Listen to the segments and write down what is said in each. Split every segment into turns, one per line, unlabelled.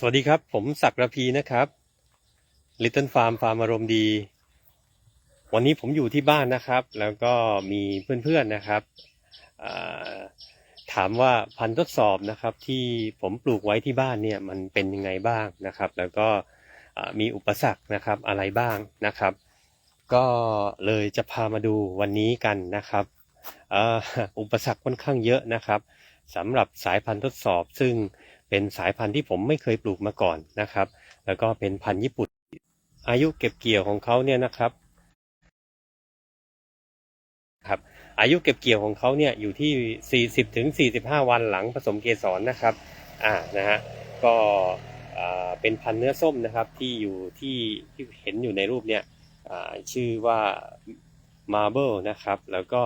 สวัสดีครับ ผมศักดิ์ระพีนะครับ Little Farm ฟาร์มอารมณ์ดี วันนี้ผมอยู่ที่บ้านนะครับ แล้วก็มีเพื่อนๆนะครับ ถามว่าพันทดสอบนะครับ ที่ผมปลูกไว้ที่บ้านเนี่ยมันเป็นยังไงบ้างนะครับ แล้วก็มีอุปสรรคนะครับอะไรบ้างนะครับ ก็เลยจะพามาดูวันนี้กันนะครับอ,อุปสรรคค่อนข้างเยอะนะครับสำหรับสายพันธุ์ทดสอบซึ่ง เป็นสายพันธุ์ที่ผมไม่เคยปลูกมาก่อนนะครับ แล้วก็เป็นพันธุ์ญี่ปุ่น อายุเก็บเกี่ยวของเขาเนี่ยนะครับครับอายุเก็บเกี่ยวของเขาเนี่ยอยู่ที่ 40ถึง45 วันหลังผสมเกสรนะครับอ่านะฮะก็เป็นพันธุ์เนื้อส้มนะครับที่อยู่ที่ที่เห็นอยู่ในรูปเนี่ยชื่อว่า Marble นะครับ แล้วก็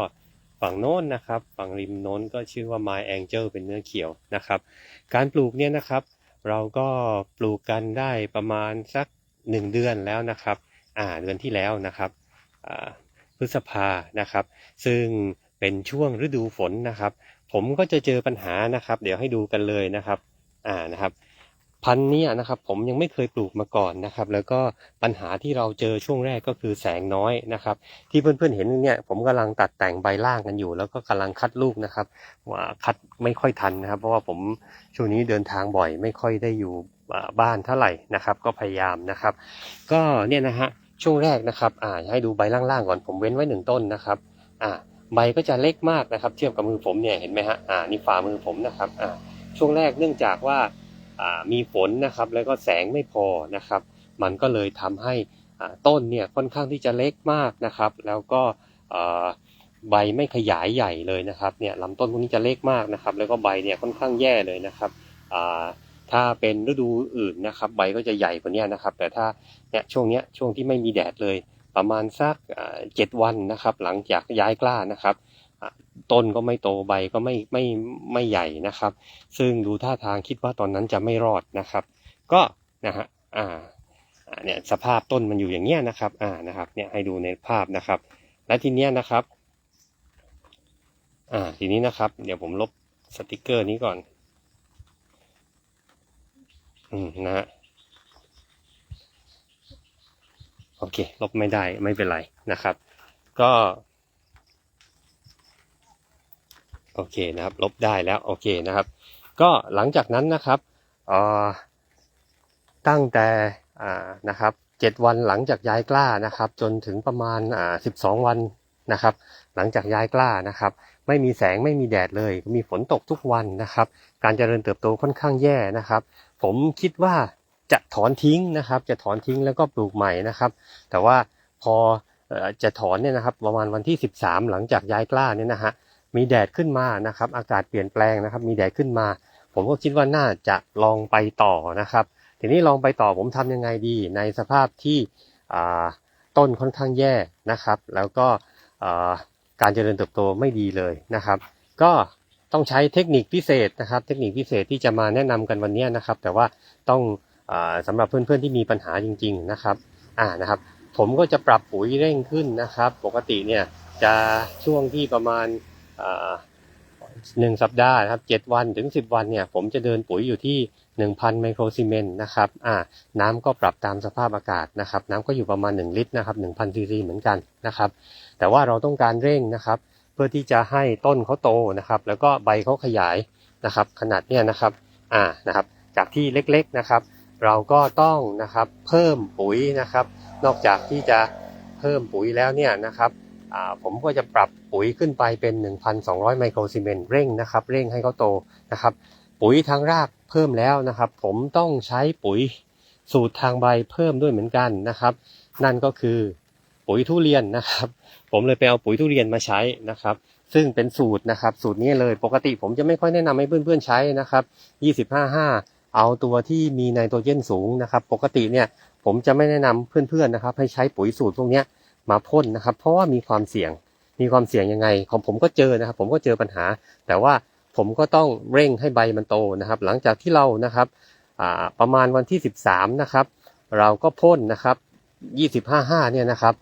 ฝั่งโน้นนะครับ ฝั่งริมโน้นก็ชื่อว่า My Angel เป็นเนื้อเขียวนะครับ การปลูกเนี่ยนะครับ เราก็ปลูกกันได้ประมาณสักหนึ่งเดือนแล้วนะครับ อ่าเดือนที่แล้วนะครับพฤษภานะครับ ซึ่งเป็นช่วงฤดูฝนนะครับ ผมก็จะเจอปัญหานะครับ เดี๋ยวให้ดูกันเลยนะครับ อ่านะครับ พันธุ์นี้นะครับผมยังไม่เคยปลูกมาก่อนนะครับ แล้วก็ปัญหาที่เราเจอช่วงแรกก็คือแสงน้อยนะครับ ที่เพื่อนๆเห็นเนี่ยผมกำลังตัดแต่งใบล่างกันอยู่ แล้วก็กำลังคัดลูกนะครับว่าคัดไม่ค่อยทันนะครับ เพราะว่าผมช่วงนี้เดินทางบ่อย ไม่ค่อยได้อยู่บ้านเท่าไหร่นะครับ ก็พยายามนะครับ ก็เนี่ยนะฮะช่วงแรกนะครับอ่าให้ดูใบล่างๆก่อนผมเว้นไว้หนึ่งต้นนะครับอ่าใบก็จะเล็กมากนะครับ เทียบกับมือผมเนี่ยเห็นไหมฮะอ่านี่ฝ่ามือผมนะครับอ่าช่วงแรกเนื่องจากว่า มีฝนนะครับแล้วก็แสงไม่พอนะครับ มันก็เลยทำให้ต้นเนี่ยค่อนข้างที่จะเล็กมากนะครับ แล้วก็ใบไม่ขยายใหญ่เลยนะครับเนี่ยลำต้นพวกนี้จะเล็กมากนะครับ แล้วก็ใบเนี่ยค่อนข้างแย่เลยนะครับถ้าเป็นฤดูอื่นนะครับ ใบก็จะใหญ่กว่านี้นะครับ แต่ถ้าเนี่ยช่วงเนี้ยช่วงที่ไม่มีแดดเลย ประมาณสักเจ็ดวันนะครับ หลังจากย้ายกล้านะครับ ต้นก็ไม่โตใบก็ไม่ไม่ไม่ใหญ่นะครับ ซึ่งดูท่าทางคิดว่าตอนนั้นจะไม่รอดนะครับ ก็นะฮะอ่าเนี่ยสภาพต้นมันอยู่อย่างเงี้ยนะครับอ่านะครับเนี่ยให้ดูในภาพนะครับ และทีเนี้ยนะครับอ่าทีนี้นะครับ เดี๋ยวผมลบสติกเกอร์นี้ก่อนอืมนะฮะโอเค ลบไม่ได้ไม่เป็นไรนะครับ ก็ โอเคนะครับ ลบได้แล้วโอเคนะครับ ก็หลังจากนั้นนะครับตั้งแต่นะครับเจ็ดวันหลังจากย้ายกล้านะครับ จนถึงประมาณอ่าสิบสองวันนะครับ หลังจากย้ายกล้านะครับ ไม่มีแสงไม่มีแดดเลย มีฝนตกทุกวันนะครับ การเจริญเติบโตค่อนข้างแย่นะครับ ผมคิดว่าจะถอนทิ้งนะครับ จะถอนทิ้งแล้วก็ปลูกใหม่นะครับ แต่ว่าพอเอ่อจะถอนเนี่ยนะครับ ประมาณวันที่ 13 หลังจากย้ายกล้าเนี่ยนะฮะ มีแดดขึ้นมานะครับ อากาศเปลี่ยนแปลงนะครับ มีแดดขึ้นมา ผมก็คิดว่าน่าจะลองไปต่อนะครับ ทีนี้ลองไปต่อผมทำยังไงดีในสภาพที่ต้นค่อนข้างแย่นะครับ แล้วก็การเจริญเติบโตไม่ดีเลยนะครับ ก็ต้องใช้เทคนิคพิเศษนะครับ เทคนิคพิเศษที่จะมาแนะนำกันวันนี้นะครับ แต่ว่าต้องอาสำหรับเพื่อนๆที่มีปัญหาจริง ๆนะครับอ่านะครับ ผมก็จะปรับปุ๋ยเร่งขึ้นนะครับ ปกติเนี่ยจะช่วงที่ประมาณ หนึ่งสัปดาห์นะครับเจ็ดวันถึงสิบวันเนี่ย ผมจะเดินปุ๋ยอยู่ที่หนึ่งพันไมโครซีเมนต์นะครับอ่าน้ำก็ปรับตามสภาพอากาศนะครับ น้ำก็อยู่ประมาณหนึ่งลิตรนะครับหนึ่งพันซีซีเหมือนกันนะครับ แต่ว่าเราต้องการเร่งนะครับ เพื่อที่จะให้ต้นเขาโตนะครับ แล้วก็ใบเขาขยายนะครับ ขนาดเนี้ยนะครับอ่านะครับ จากที่เล็กๆนะครับ เราก็ต้องนะครับเพิ่มปุ๋ยนะครับ นอกจากที่จะเพิ่มปุ๋ยแล้วเนี่ยนะครับ ผมก็จะปรับปุ๋ยขึ้นไปเป็น 1,200 ไมโครซีเมนต์เร่งนะครับเร่งให้เขาโตนะครับ ปุ๋ยทางรากเพิ่มแล้วนะครับ ผมต้องใช้ปุ๋ยสูตรทางใบเพิ่มด้วยเหมือนกันนะครับ นั่นก็คือปุ๋ยทุเรียนนะครับ ผมเลยไปเอาปุ๋ยทุเรียนมาใช้นะครับ ซึ่งเป็นสูตรนะครับ สูตรนี้เลยปกติผมจะไม่ค่อยแนะนำให้เพื่อนๆใช้นะครับ25-5 เอาตัวที่มีไนโตรเจนสูงนะครับ ปกติเนี่ยผมจะไม่แนะนำเพื่อนๆนะครับ ให้ใช้ปุ๋ยสูตรพวกนี้ มาพ่นนะครับ เพราะว่ามีความเสี่ยงมีความเสี่ยงยังไง ของผมก็เจอนะครับ ผมก็เจอปัญหา แต่ว่าผมก็ต้องเร่งให้ใบมันโตนะครับ หลังจากที่เรานะครับประมาณวันที่ 13นะครับ เราก็พ่นนะครับ25-5เนี่ยนะครับ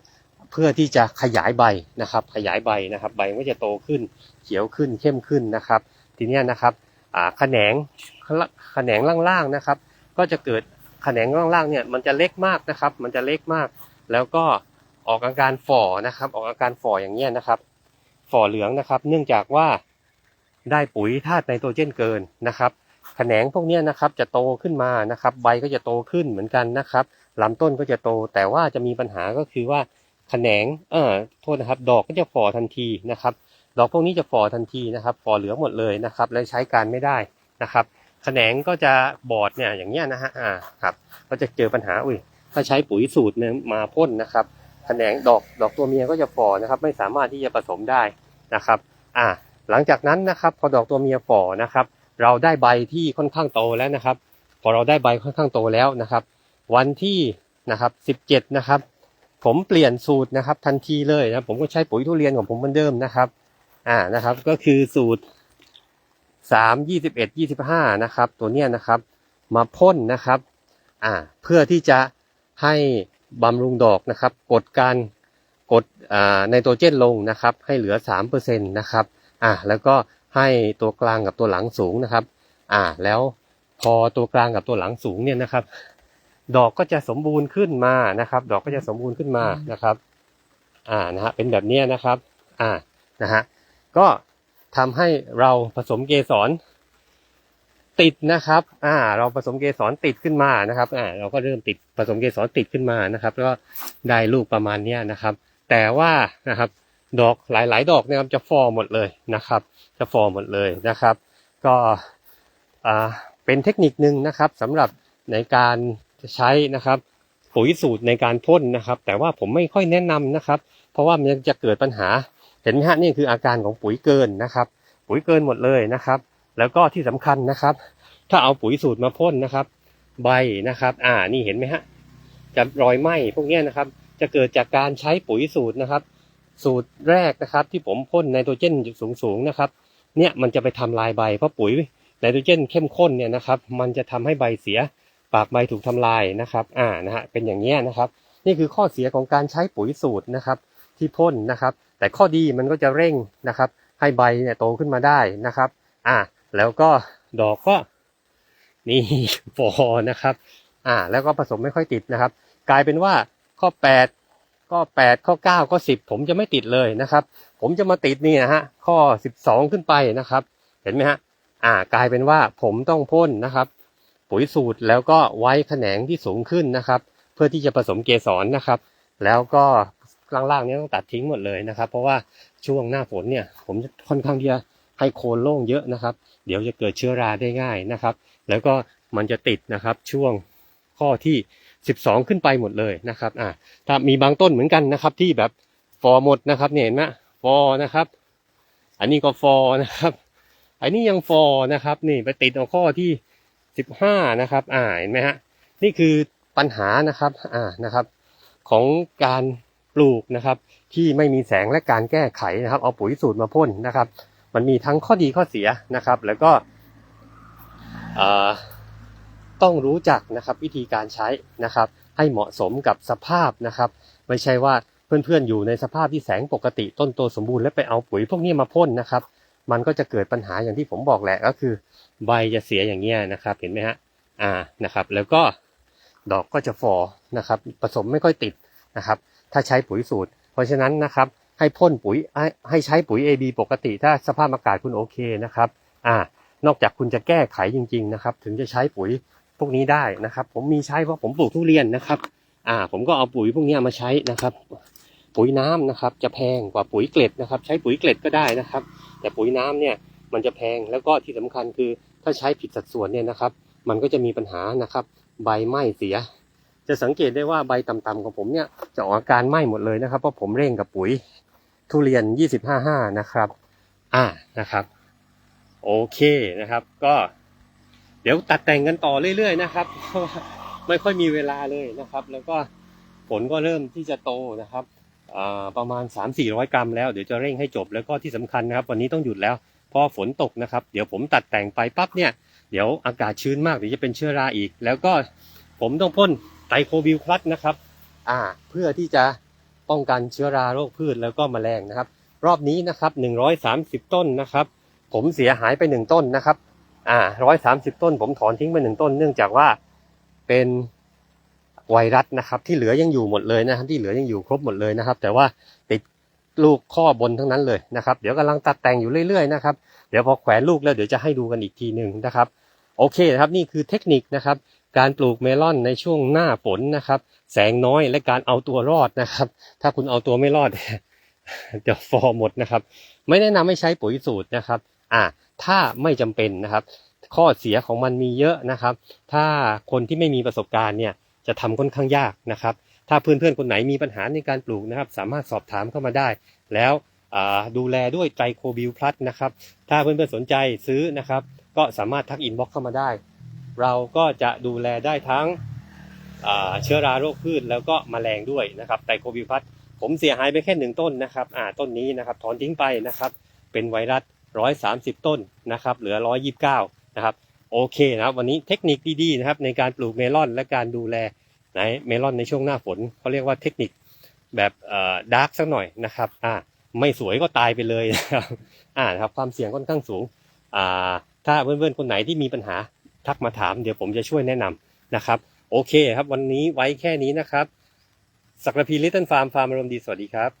เพื่อที่จะขยายใบนะครับ ขยายใบนะครับ ใบก็จะโตขึ้น เขียวขึ้นเข้มขึ้นนะครับ ทีนี้นะครับแขนงแขนงล่างๆนะครับ ก็จะเกิดแขนงล่างๆเนี่ยมันจะเล็กมากนะครับ มันจะเล็กมาก แล้วก็ ออกอาการฝ่อนะครับ ออกอาการฝ่ออย่างเงี้ยนะครับ ฝ่อเหลืองนะครับ เนื่องจากว่าได้ปุ๋ยธาตุไนโตรเจนเกินนะครับแขนงพวกนี้นะครับจะโตขึ้นมานะครับ ใบก็จะโตขึ้นเหมือนกันนะครับลำต้นก็จะโตแต่ว่าจะมีปัญหาก็คือว่าแขนงเออโทษนะครับ ดอกก็จะฝ่อทันทีนะครับ ดอกพวกนี้จะฝ่อทันทีนะครับฝ่อเหลืองหมดเลยนะครับ และใช้การไม่ได้นะครับแขนงก็จะบอดเนี่ยอย่างเงี้ยนะฮะอ่าครับ ก็จะเจอปัญหาอุ้ยถ้าใช้ปุ๋ยสูตรเนี่ยมาพ่นนะครับ นงดอกดอกตัวเมียก็จะฝ่อนะครับ ไม่สามารถที่จะผสมได้นะครับ อ่า หลังจากนั้นนะครับพอดอกตัวเมียฝ่อนะครับ เราได้ใบที่ค่อนข้างโตแล้วนะครับ พอเราได้ใบค่อนข้างโตแล้วนะครับ วันที่นะครับสิบเจ็ดนะครับ ผมเปลี่ยนสูตรนะครับ ทันทีเลยนะผมก็ใช้ปุ๋ยทุเรียนของผมเหมือนเดิมนะครับ อ่านะครับ ก็คือสูตรสามยี่สิบเอ็ดยี่สิบห้านะครับ ตัวเนี้ยนะครับ มาพ่นนะครับ อ่า เพื่อที่จะให้ บำรุงดอกนะครับกดการกดอ่าไนโตรเจนลงนะครับ ให้เหลือสามเปอร์เซ็นตนะครับอ่าแล้วก็ให้ตัวกลางกับตัวหลังสูงนะครับอ่าแล้วพอตัวกลางกับตัวหลังสูงเนี่ยนะครับ ดอกก็จะสมบูรณ์ขึ้นมานะครับ ดอกก็จะสมบูรณ์ขึ้นมานะครับ อ่านะฮะเป็นแบบนี้นะครับ อ่านะฮะก็ทำให้เราผสมเกสร ติดนะครับ อ่า เราผสมเกสรติดขึ้นมานะครับ อ่า เราก็เริ่มติดผสมเกสรติดขึ้นมานะครับ แล้วก็ได้ลูกประมาณเนี้ยนะครับ แต่ว่านะครับ ดอกหลาย ๆ ดอกนะครับจะฟอร์หมดเลยนะครับ จะฟอร์หมดเลยนะครับ ก็อ่าเป็นเทคนิคนึงนะครับสำหรับในการใช้นะครับ ปุ๋ยสูตรในการพ่นนะครับ แต่ว่าผมไม่ค่อยแนะนำนะครับ เพราะว่ามันจะเกิดปัญหา เห็นไหมฮะนี่คืออาการของปุ๋ยเกินนะครับ ปุ๋ยเกินหมดเลยนะครับ แล้วก็ที่สำคัญนะครับ ถ้าเอาปุ๋ยสูตรมาพ่นนะครับ ใบนะครับ อ่านี่เห็นไหมฮะจะรอยไหม้พวกนี้นะครับ จะเกิดจากการใช้ปุ๋ยสูตรนะครับ สูตรแรกนะครับ ที่ผมพ่นไนโตรเจนสูงๆนะครับ เนี่ยมันจะไปทำลายใบเพราะปุ๋ยไนโตรเจนเข้มข้นเนี่ยนะครับ มันจะทำให้ใบเสีย ปากใบถูกทำลายนะครับ อ่านะฮะเป็นอย่างเงี้ยนะครับ นี่คือข้อเสียของการใช้ปุ๋ยสูตรนะครับ ที่พ่นนะครับ แต่ข้อดีมันก็จะเร่งนะครับ ให้ใบเนี่ยโตขึ้นมาได้นะครับ อ่า แล้วก็ดอกก็นี่ฟอนะครับ อ่า แล้วก็ผสมไม่ค่อยติดนะครับ กลายเป็นว่าข้อแปดก็แปดข้อเก้าก็สิบผมจะไม่ติดเลยนะครับ ผมจะมาติดนี่นะฮะข้อสิบสองขึ้นไปนะครับ เห็นไหมฮะอ่ากลายเป็นว่าผมต้องพ่นนะครับ ปุ๋ยสูตรแล้วก็ไว้แขนงที่สูงขึ้นนะครับ เพื่อที่จะผสมเกสรนะครับ แล้วก็ล่างๆนี้ต้องตัดทิ้งหมดเลยนะครับ เพราะว่าช่วงหน้าฝนเนี่ย ผมค่อนข้างที่จะ ให้โคนโล่งเยอะนะครับ เดี๋ยวจะเกิดเชื้อราได้ง่ายนะครับ แล้วก็มันจะติดนะครับช่วงข้อที่ 12 ขึ้นไปหมดเลยนะครับอ่าถ้ามีบางต้นเหมือนกันนะครับ ที่แบบฟอร์หมดนะครับเนี่ยเห็นไหมฟอร์นะครับ อันนี้ก็ฟอร์นะครับอันนี้ยังฟอร์นะครับ นี่ไปติดเอาข้อที่ 15 นะครับ อ่าเห็นไหมฮะนี่คือปัญหานะครับอ่านะครับ ของการปลูกนะครับ ที่ไม่มีแสงและการแก้ไขนะครับ เอาปุ๋ยสูตรมาพ่นนะครับ มันมีทั้งข้อดีข้อเสียนะครับ แล้วก็ต้องรู้จักนะครับวิธีการใช้นะครับ ให้เหมาะสมกับสภาพนะครับ ไม่ใช่ว่าเพื่อนๆอยู่ในสภาพที่แสงปกติต้นโตสมบูรณ์แล้วไปเอาปุ๋ยพวกนี้มาพ่นนะครับ มันก็จะเกิดปัญหาอย่างที่ผมบอกแหละก็คือ ใบจะเสียอย่างเงี้ยนะครับ เห็นไหมฮะอ่านะครับ แล้วก็ดอกก็จะฟอนะครับผสมไม่ค่อยติดนะครับ ถ้าใช้ปุ๋ยสูตร เพราะฉะนั้นนะครับ ให้พ่นปุ๋ยให้ใช้ปุ๋ย AB ปกติถ้าสภาพอากาศคุณโอเคนะครับอ่านอกจากคุณจะแก้ไขจริง ๆ นะครับ ถึงจะใช้ปุ๋ยพวกนี้ได้นะครับ ผมมีใช้เพราะผมปลูกทุเรียนนะครับ อ่า ผมก็เอาปุ๋ยพวกนี้มาใช้นะครับ ปุ๋ยน้ำนะครับ จะแพงกว่าปุ๋ยเกล็ดนะครับ ใช้ปุ๋ยเกล็ดก็ได้นะครับ แต่ปุ๋ยน้ำเนี่ยมันจะแพงแล้วก็ที่สำคัญคือถ้าใช้ผิดสัดส่วนเนี่ยนะครับ มันก็จะมีปัญหานะครับ ใบไหม้เสีย จะสังเกตได้ว่าใบต่ำๆของผมเนี่ยจะออกอาการไหม้หมดเลยนะครับเพราะผมเร่งกับปุ๋ย ทุเรียน 25-5 นะครับ อ่านะครับ โอเคนะครับ ก็ เดี๋ยวตัดแต่งกันต่อเรื่อยๆนะครับเพราะว่าไม่ค่อยมีเวลาเลยนะครับ แล้วก็ผลก็เริ่มที่จะโตนะครับอ่าประมาณ 3-400 กรัมแล้วเดี๋ยวจะเร่งให้จบแล้วก็ที่สำคัญนะครับ วันนี้ต้องหยุดแล้วเพราะฝนตกนะครับ เดี๋ยวผมตัดแต่งไปปั๊บเนี่ยเดี๋ยวอากาศชื้นมากเดี๋ยวจะเป็นเชื้อราอีก แล้วก็ผมต้องพ่นไตรโคบิวคลัสนะครับ อ่า เพื่อที่จะ ป้องกันเชื้อราโรคพืชแล้วก็แมลงนะครับ รอบนี้นะครับ130 ต้นนะครับ ผมเสียหายไปหนึ่งต้นนะครับ อ่า130 ต้น ผมถอนทิ้งไปหนึ่งต้น เนื่องจากว่าเป็นไวรัสนะครับ ที่เหลือยังอยู่หมดเลยนะครับ ที่เหลือยังอยู่ครบหมดเลยนะครับ แต่ว่าติดลูกข้อบนทั้งนั้นเลยนะครับ เดี๋ยวกำลังตัดแต่งอยู่เรื่อยๆนะครับ เดี๋ยวพอแขวนลูกแล้วเดี๋ยวจะให้ดูกันอีกทีหนึ่งนะครับ โอเคนะครับ นี่คือเทคนิคนะครับ การปลูกเมลอนในช่วงหน้าฝนนะครับ แสงน้อยและการเอาตัวรอดนะครับ ถ้าคุณเอาตัวไม่รอดจะฟอร์หมดนะครับ ไม่แนะนำให้ใช้ปุ๋ยสูตรนะครับ อ่า ถ้าไม่จำเป็นนะครับ ข้อเสียของมันมีเยอะนะครับ ถ้าคนที่ไม่มีประสบการณ์เนี่ยจะทำค่อนข้างยากนะครับ ถ้าเพื่อนๆคนไหนมีปัญหาในการปลูกนะครับ สามารถสอบถามเข้ามาได้ แล้วดูแลด้วยไตรโคบิลพลัสนะครับ ถ้าเพื่อนๆสนใจซื้อนะครับ ก็สามารถทักอินบ็อกเข้ามาได้ เราก็จะดูแลได้ทั้งเชื้อราโรคพืชแล้วก็แมลงด้วยนะครับไตรโคบิลพลัสผมเสียหายไปแค่หนึ่งต้นนะครับอ่าต้นนี้นะครับถอนทิ้งไปนะครับเป็นไวรัสร้อยสามสิบต้นนะครับเหลือร้อยยี่สิบเก้านะครับโอเคนะครับวันนี้เทคนิคดีๆนะครับในการปลูกเมลอนและการดูแลในเมลอนในช่วงหน้าฝนเขาเรียกว่าเทคนิคแบบเอ่อดาร์กสักหน่อยนะครับอ่าไม่สวยก็ตายไปเลยนะครับอ่านะครับความเสี่ยงค่อนข้างสูงอ่าถ้าเพื่อนๆคนไหนที่มีปัญหา ทักมาถามเดี๋ยวผมจะช่วยแนะนำนะครับ โอเคครับ วันนี้ไว้แค่นี้นะครับ สักรพีลิตเติ้ลฟาร์มฟาร์มอารมณ์ดี สวัสดีครับ